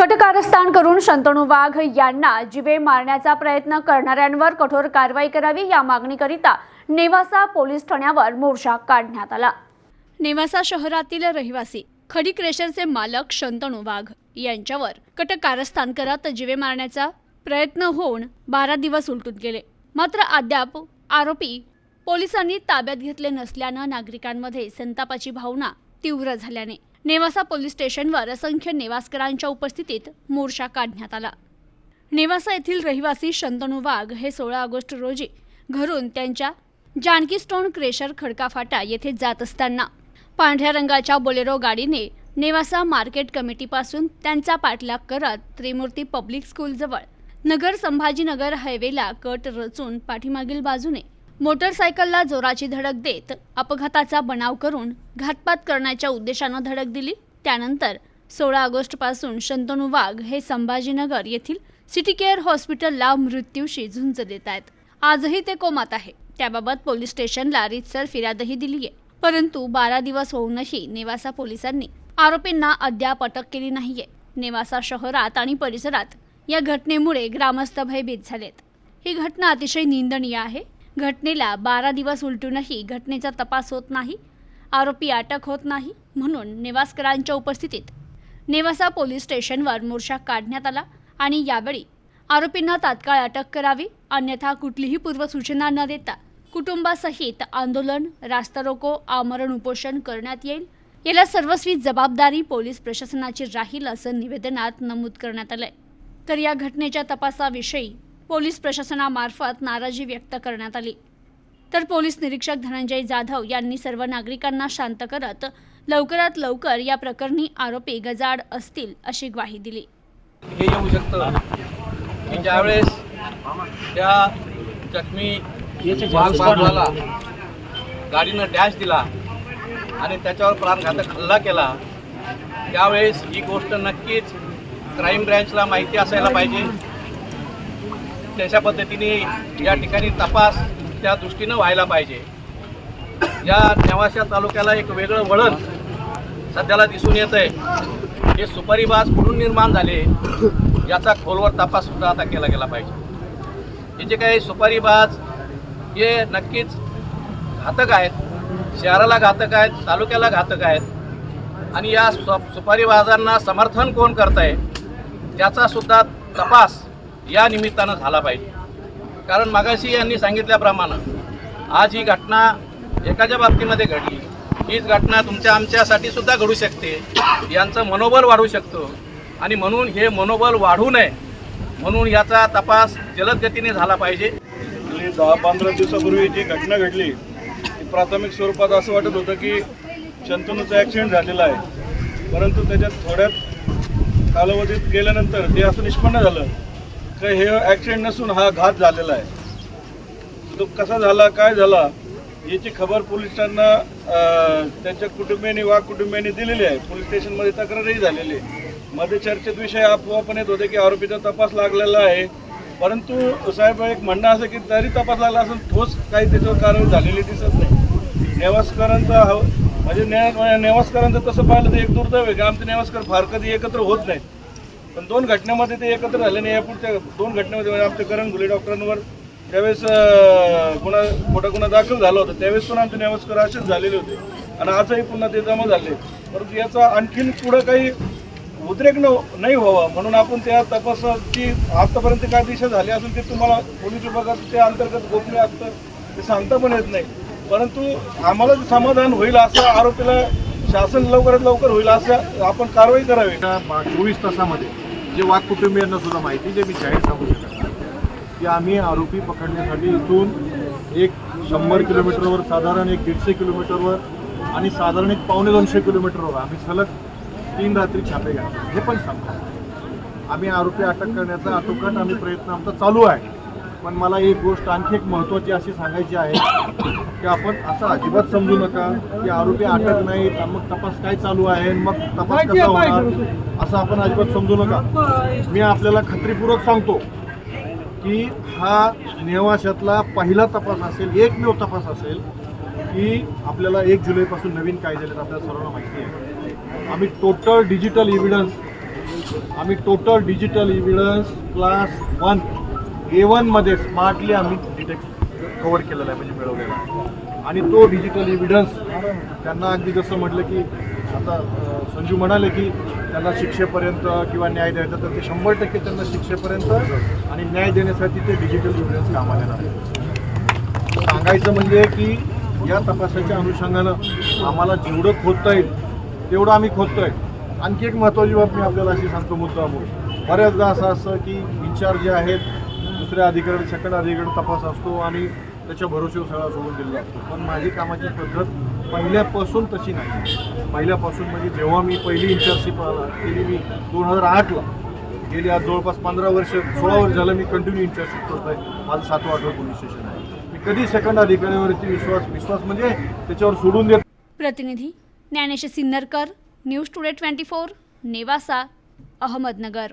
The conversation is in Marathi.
कटकारस्थान करून शंतनू वाघ यांना जिवे मारण्याचा प्रयत्न करणाऱ्यांवर कठोर कारवाई करावी या मागणीकरिता नेवासा पोलीस ठाण्यावर मोर्चा काढण्यात आला. नेवासा शहरातील रहिवासी खडी क्रेशरचे मालक शंतनू वाघ यांच्यावर कटकारस्थान करत जिवे मारण्याचा प्रयत्न होऊन बारा दिवस उलटून गेले. मात्र अद्याप आरोपी पोलिसांनी ताब्यात घेतले नसल्यानं नागरिकांमध्ये संतापाची भावना तीव्र झाल्याने नेवासा पोलीस स्टेशनवर असंख्य नेवासकरांच्या उपस्थितीत मोर्चा काढण्यात आला. नेवासा येथील रहिवासी शंतनू वाघ हे सोळा ऑगस्ट रोजी घरून त्यांच्या जानकी स्टोन क्रेशर खडका फाटा येथे जात असताना पांढऱ्या रंगाच्या बोलेरो गाडीने नेवासा मार्केट कमिटीपासून त्यांचा पाठलाग करत त्रिमूर्ती पब्लिक स्कूलजवळ नगर संभाजीनगर हायवेला कट रचून पाठीमागील बाजूने मोटरसायकलला जोराची धडक देत अपघाताचा बनाव करून घातपात करण्याच्या उद्देशानं धडक दिली. त्यानंतर सोळा ऑगस्टपासून शंतनू वाघ हे संभाजीनगर येथील सिटी केअर हॉस्पिटलला मृत्यूशी झुंज देत आहेत. आजही ते कोमात आहे. त्याबाबत पोलीस स्टेशनला रीतसर फिर्यादही दिली आहे. परंतु बारा दिवस होऊनही नेवासा पोलिसांनी आरोपींना अद्याप अटक केली नाहीये. नेवासा शहरात आणि परिसरात या घटनेमुळे ग्रामस्थ भयभीत झालेत. ही घटना अतिशय निंदनीय आहे. घटनेला बारा दिवस उलटूनही घटनेचा तपास होत नाही आरोपी अटक होत नाही म्हणून नेवासकरांच्या उपस्थितीत नेवासा पोलीस स्टेशनवर मोर्चा काढण्यात आला आणि यावेळी आरोपींना तात्काळ अटक करावी अन्यथा कुठलीही पूर्वसूचना न देता कुटुंबासहित आंदोलन रास्ता रोको आमरण उपोषण करण्यात येईल. याला सर्वस्वी जबाबदारी पोलीस प्रशासनाची राहील असं निवेदनात नमूद करण्यात आलंय. तर या घटनेच्या तपासाविषयी पोलीस प्रशासनामार्फत नाराजी व्यक्त करण्यात आली. तर पोलीस निरीक्षक धनंजय जाधव यांनी सर्व नागरिकांना शांत करत लवकरात लवकर या प्रकरणी आरोपी गजाड असतील अशी ग्वाही दिली. हे येऊ शकतं. की ज्यावेळेस त्या जखमी बांधवाला गाडीनं डॅश दिला आणि त्याच्यावर प्राणघातक हल्ला केला त्यावेळेस ही गोष्ट नक्कीच क्राईम ब्रँचला माहिती असायला पाहिजे. त्याच्या पद्धतीने या ठिकाणी तपास त्या दृष्टीनं व्हायला पाहिजे. या नेवाशा तालुक्याला एक वेगळं वळण सध्याला दिसून येत आहे हे सुपारीबाज कुठून निर्माण झाले याचा खोलवर तपास सुद्धा आता केला गेला पाहिजे. हे जे काही सुपारीबाज हे नक्कीच घातक आहेत. शहराला घातक आहेत तालुक्याला घातक आहेत. आणि या सुपारीबाजांना समर्थन कोण करत आहे त्याचा सुद्धा तपास या निमित्तानं झाला पाहिजे. कारण मागाशी यांनी सांगितल्याप्रमाणे आज ही घटना एकाच्या बाबतीमध्ये घडली. हीच घटना तुमच्या आमच्यासाठी सुद्धा घडू शकते. यांचं मनोबल वाढू शकतो. आणि म्हणून हे मनोबल वाढू नये. म्हणून याचा तपास जलद गतीने झाला पाहिजे. दहा पंधरा दिवसापूर्वी जी घटना घडली ती प्राथमिक स्वरूपात असं वाटत होतं की शंतनूचा ॲक्सिडेंट झालेला आहे. परंतु त्याच्यात थोड्याच कालावधीत गेल्यानंतर ते असं निष्पन्न झालं. का हे ॲक्सिडेंट नसून हा घात झालेला आहे. तो कसा झाला काय झाला याची खबर पोलिसांना त्यांच्या कुटुंबियांनी वा कुटुंबियांनी दिलेली आहे. पोलीस स्टेशनमध्ये तक्रारही झालेली आहे. मध्ये चर्चेत विषय आपोआप पण येत होते की आरोपीचा तपास लागलेला आहे. परंतु साहेब एक म्हणणं असं की जरी तपास लागला असून ठोस काही त्याच्यावर कारवाई झालेली दिसत नाही. नेवासकरांचा हा म्हणजे ने नेवासकरांचं तसं पाहिलं तर एक दुर्दैव आहे की आमचे नेवासकर फार कधी एकत्र होत नाहीत. पण दोन घटनेमध्ये ते एकत्र झाले नाही. यापुढच्या दोन घटनेमध्ये म्हणजे आमच्या करण घुले डॉक्टरांवर ज्यावेळेस गुन्हा मोठा गुन्हा दाखल झाला होता त्यावेळेस पण आमचे नेमस्कर असेच झालेले होते. आणि आजही पुन्हा ते जमा झाले. परंतु याचा आणखीन पुढं काही उद्रेक न नाही व्हावा म्हणून आपण त्या तपासाची आतापर्यंत काय दिशा झाली असेल ते तुम्हाला पोलीस विभागात त्या अंतर्गत गोपनीय असतं ते सांगता पण येत नाही. परंतु आम्हाला समाधान होईल असं आरोपीला शासन लवकरात लवकर होईल असं आपण कारवाई करावी. चोवीस तासामध्ये जे वाघ कुटुंबियांना सुद्धा माहिती जे मी जाहीर सांगू शकत की आम्ही आरोपी पकडण्यासाठी इथून एक शंभर किलोमीटरवर साधारण एक दीडशे किलोमीटरवर आणि साधारण एक पावणे दोनशे किलोमीटरवर आम्ही सलग तीन रात्री छापे घातले. हे पण सांगतो. आम्ही आरोपी अटक करण्याचा आटोकाट आम्ही प्रयत्न आमचा चालू आहे. पण मला एक गोष्ट आणखी एक महत्त्वाची अशी सांगायची आहे की आपण असं अजिबात समजू नका की आरोपी अटक नाहीत आणि मग तपास काय चालू आहे मग तपास कसा होणार असं आपण अजिबात समजू नका. मी आपल्याला खात्रीपूर्वक सांगतो की हा नेवाशातला पहिला तपास असेल एकमेव तपास असेल की आपल्याला एक जुलैपासून नवीन कायदे आलेत आपल्याला सर्वांना माहिती आहे. आम्ही टोटल डिजिटल एव्हिडन्स आम्ही total digital evidence class one A वनमध्ये स्मार्टली आम्ही डिटेक्ट कवर केलेला आहे म्हणजे मिळवलेला आहे. आणि तो डिजिटल एव्हिडन्स त्यांना अगदी जसं म्हटलं की आता संजू म्हणाले की त्यांना शिक्षेपर्यंत किंवा न्याय द्यायचा तर ते शंभर टक्के त्यांना शिक्षेपर्यंत आणि न्याय देण्यासाठी ते डिजिटल एव्हिडन्स कामाला येणार आहे सांगायचं म्हणजे की या तपासाच्या अनुषंगानं आम्हाला जेवढं खोदता येईल तेवढं आम्ही खोदतो आहे आणखी एक महत्त्वाची बाब मी आपल्याला अशी सांगतो मुद्दा बऱ्याचदा असं असतं की इन्चार्ज जे आहेत दुसऱ्या अधिकारी सेकंड अधिकारी तपास असतो आणि त्याच्या भरोश्यावर सगळा सोडून दिलेला असतो. पण माझी कामाची पद्धत पहिल्यापासून तशी नाही. पहिल्यापासून म्हणजे जेव्हा मी पहिली इंटर्नशिप केली मी दोन हजार आठला गेली. आज जवळपास पंधरा वर्ष सोळा वर्ष झालं मी कंटिन्यू इंचार्जशिप करतोय. माझं सातवं आठवं पोलीस स्टेशन आहे. मी कधी सेकंड अधिकाऱ्यावरती विश्वास विश्वास म्हणजे त्याच्यावर सोडून देत प्रतिनिधी Dnyanesh Sinnarkar news today twenty four Nevasa Ahmednagar.